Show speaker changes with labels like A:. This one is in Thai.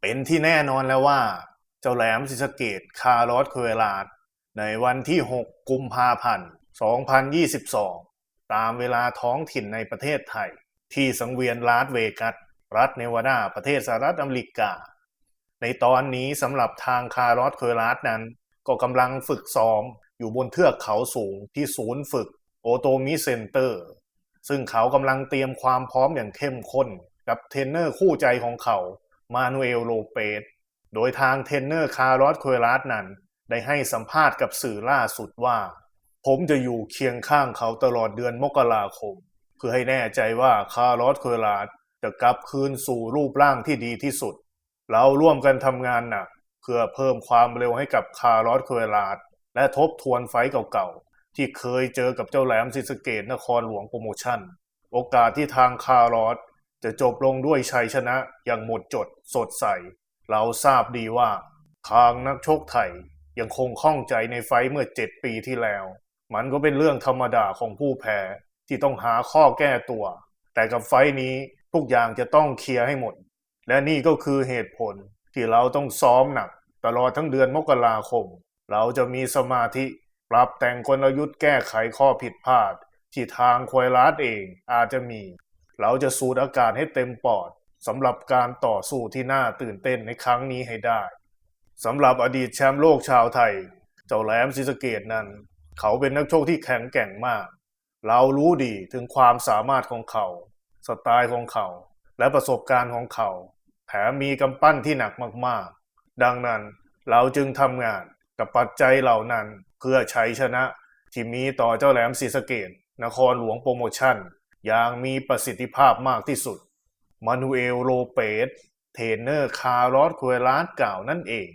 A: เป็นที่แน่นอนแล้วว่า เจ้าแหลมศรีสะเกตคาร์ลอสเคเวลาดในวันที่ 6 กุมภาพันธ์ 2022 ตามเวลาท้องถิ่นในประเทศไทย ที่สังเวียนลาสเวกัส รัฐเนวาดา ประเทศสหรัฐอเมริกา ในตอนนี้สำหรับทางคาร์ลอสเคเวลาดนั้น ก็กำลังฝึกซ้อมอยู่บนเทือกเขาสูงที่ศูนย์ฝึกโอโตมิเซ็นเตอร์ ซึ่งเขากำลังเตรียมความพร้อมอย่างเข้มข้น กับเทรนเนอร์คู่ใจของเขา มานูเอลโลเปสโดยทางเทนเนอร์คาร์ลอสเคเวลัสนั้น ได้ให้สัมภาษณ์กับสื่อล่าสุดว่า ผมจะอยู่เคียงข้างเขาตลอดเดือนมกราคม เพื่อให้แน่ใจว่าคาร์ลอสเคเวลัสจะกลับคืนสู่รูปร่างที่ดีที่สุด เราร่วมกันทำงานหนักเพื่อเพิ่มความเร็วให้กับคาร์ลอสเคเวลัสและทบทวนไฟต์เก่าๆ ที่เคยเจอกับเจ้าแหลมซิสเกตนครหลวงโปรโมชั่น โอกาสที่ทางคาร์ลอส จะจบลงด้วยชัยชนะอย่างหมดจดสดใส เราทราบดีว่า ทางนักชกไทยยังคงข้องใจในไฟเมื่อเจ็ดปีที่แล้ว มันก็เป็นเรื่องธรรมดาของผู้แพ้ที่ต้องหาข้อแก้ตัว แต่กับไฟนี้ทุกอย่างจะต้องเคลียร์ให้หมด และนี่ก็คือเหตุผลที่เราต้องซ้อมหนัก ตลอดทั้งเดือนมกราคม เราจะมีสมาธิปรับแต่งกลยุทธ์แก้ไขข้อผิดพลาด ที่ทางควายรัสเองอาจจะมี เราจะสูดอากาศให้เต็มปอดสำหรับการต่อสู้ที่น่าตื่นเต้นในครั้งนี้ให้ได้สำหรับอดีตแชมป์โลกชาวไทย เจ้าแหลมศรีสเกดนั้น เขาเป็นนักโชคที่แข็งแกร่งมาก เรารู้ดีถึงความสามารถของเขา สไตล์ของเขา และประสบการณ์ของเขา แถมมีกำปั้นที่หนักมากๆ ดังนั้นเราจึงทำงานกับปัจจัยเหล่านั้นเพื่อใชัยชนะที่มีต่อเจ้าแหลมศรีสะเกดนครหลวงโปรโมชั่น อย่างมีประสิทธิภาพมากที่สุด มานูเอลโลเปสเทรนเนอร์คาร์ลอสคูเอลาสกล่าวนั่นเอง